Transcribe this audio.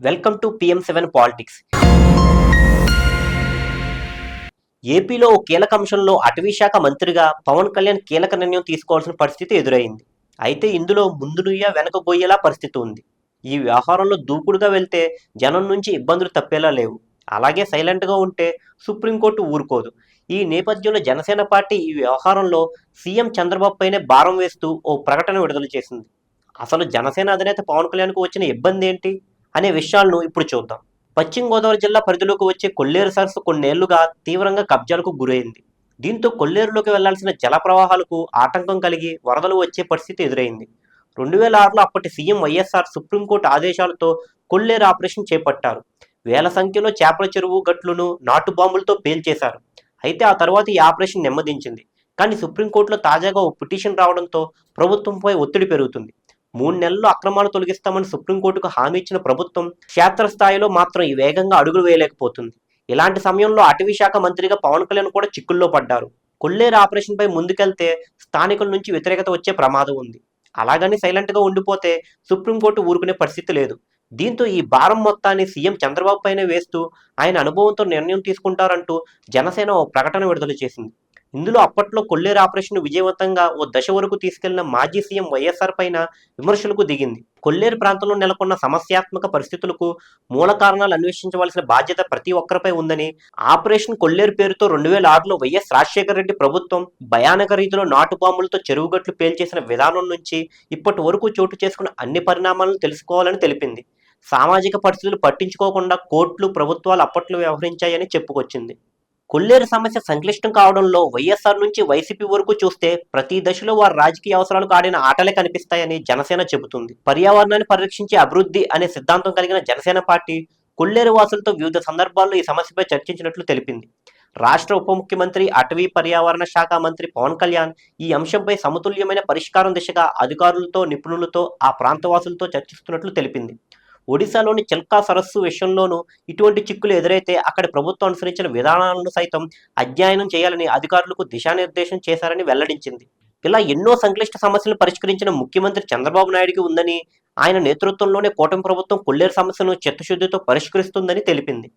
Welcome to PM seven politics. ఏపీలో ఓ కీలక అంశంలో అటవీ శాఖ మంత్రిగా పవన్ కళ్యాణ్ కీలక నిర్ణయం తీసుకోవాల్సిన పరిస్థితి ఎదురైంది. అయితే ఇందులో ముందు నుయ్య వెనక గొయ్యేలా పరిస్థితి ఉంది. ఈ వ్యవహారంలో దూకుడుగా వెళ్తే జనం నుంచి ఇబ్బందులు తప్పేలా లేవు. అలాగే సైలెంట్గా ఉంటే సుప్రీంకోర్టు ఊరుకోదు. ఈ నేపథ్యంలో జనసేన పార్టీ ఈ వ్యవహారంలో సీఎం చంద్రబాబు పైనే భారం వేస్తూ ఓ ప్రకటన విడుదల చేసింది. అసలు జనసేన అధినేత పవన్ కళ్యాణ్కు వచ్చిన ఇబ్బంది ఏంటి? అనే విషయాలను ఇప్పుడు చూద్దాం. పశ్చిమ గోదావరి జిల్లా పరిధిలోకి వచ్చే కొల్లేరు సరస్సు కొన్నేళ్ళుగా తీవ్రంగా కబ్జాలకు గురైంది. దీంతో కొల్లేరులోకి వెళ్ళాల్సిన జల ప్రవాహాలకు ఆటంకం కలిగి వరదలు వచ్చే పరిస్థితి ఎదురైంది. రెండు వేల ఆరులో అప్పటి సీఎం వైఎస్ఆర్ సుప్రీంకోర్టు ఆదేశాలతో కొల్లేరు ఆపరేషన్ చేపట్టారు. వేల సంఖ్యలో చేపల చెరువు గట్లను నాటు బాంబులతో పేల్చేశారు. అయితే ఆ తర్వాత ఈ ఆపరేషన్ నెమ్మదించింది. కానీ సుప్రీంకోర్టులో తాజాగా ఓ పిటిషన్ రావడంతో ప్రభుత్వంపై ఒత్తిడి పెరుగుతుంది. మూడు నెలల్లో అక్రమాలు తొలగిస్తామని సుప్రీంకోర్టుకు హామీ ఇచ్చిన ప్రభుత్వం క్షేత్రస్థాయిలో మాత్రం ఈ వేగంగా అడుగులు వేయలేకపోతుంది. ఇలాంటి సమయంలో అటవీ శాఖ మంత్రిగా పవన్ కళ్యాణ్ కూడా చిక్కుల్లో పడ్డారు. కొల్లేరు ఆపరేషన్పై ముందుకెళ్తే స్థానికుల నుంచి వ్యతిరేకత వచ్చే ప్రమాదం ఉంది. అలాగని సైలెంట్గా ఉండిపోతే సుప్రీంకోర్టు ఊరుకునే పరిస్థితి లేదు. దీంతో ఈ భారం మొత్తాన్ని సీఎం చంద్రబాబు పైన వేస్తూ ఆయన అనుభవంతో నిర్ణయం తీసుకుంటారంటూ జనసేన ఓ ప్రకటన విడుదల చేసింది. ఇందులో అప్పట్లో కొల్లేరు ఆపరేషన్ విజయవంతంగా ఓ దశ వరకు తీసుకెళ్ళిన మాజీ సీఎం వైఎస్ఆర్ పైన విమర్శలకు దిగింది. కొల్లేరు ప్రాంతంలో నెలకొన్న సమస్యాత్మక పరిస్థితులకు మూల కారణాలు అన్వేషించవలసిన బాధ్యత ప్రతి ఒక్కరిపై ఉందని ఆపరేషన్ కొల్లేరు పేరుతో రెండు వేల ఆరులో వైఎస్ రాజశేఖర రెడ్డి ప్రభుత్వం భయానక రీతిలో నాటు బాంబులతో చెరువుగట్లు పేల్చేసిన విధానం నుంచి ఇప్పటి వరకు చోటు చేసుకున్న అన్ని పరిణామాలను తెలుసుకోవాలని తెలిపింది. సామాజిక పరిస్థితులు పట్టించుకోకుండా కోర్టులు ప్రభుత్వాలు అప్పట్లో వ్యవహరించాయని చెప్పుకొచ్చింది. కొల్లేరు సమస్య సంక్లిష్టం కావడంలో వైఎస్ఆర్ నుంచి వైసీపీ వరకు చూస్తే ప్రతి దశలో వారి రాజకీయ అవసరాలకు ఆడిన ఆటలే కనిపిస్తాయని జనసేన చెబుతుంది. పర్యావరణాన్ని పరిరక్షించే అభివృద్ధి అనే సిద్ధాంతం కలిగిన జనసేన పార్టీ కొల్లేరు వాసులతో వివిధ సందర్భాల్లో ఈ సమస్యపై చర్చించినట్లు తెలిపింది. రాష్ట్ర ఉప ముఖ్యమంత్రి అటవీ పర్యావరణ శాఖ మంత్రి పవన్ కళ్యాణ్ ఈ అంశంపై సమతుల్యమైన పరిష్కారం దిశగా అధికారులతో నిపుణులతో ఆ ప్రాంతవాసులతో చర్చిస్తున్నట్లు తెలిపింది. ఒడిశాలోని చిల్కా సరస్సు విషయంలోనూ ఇటువంటి చిక్కులు ఎదురైతే అక్కడి ప్రభుత్వం అనుసరించిన విధానాలను సైతం అధ్యయనం చేయాలని అధికారులకు దిశానిర్దేశం చేశారని వెల్లడించింది. ఇలా ఎన్నో సంక్లిష్ట సమస్యలను పరిష్కరించిన ముఖ్యమంత్రి చంద్రబాబు నాయుడికి ఉందని ఆయన నేతృత్వంలోనే కూటమి ప్రభుత్వం కొల్లేరు సమస్యను చిత్తశుద్ధితో పరిష్కరిస్తుందని తెలిపింది.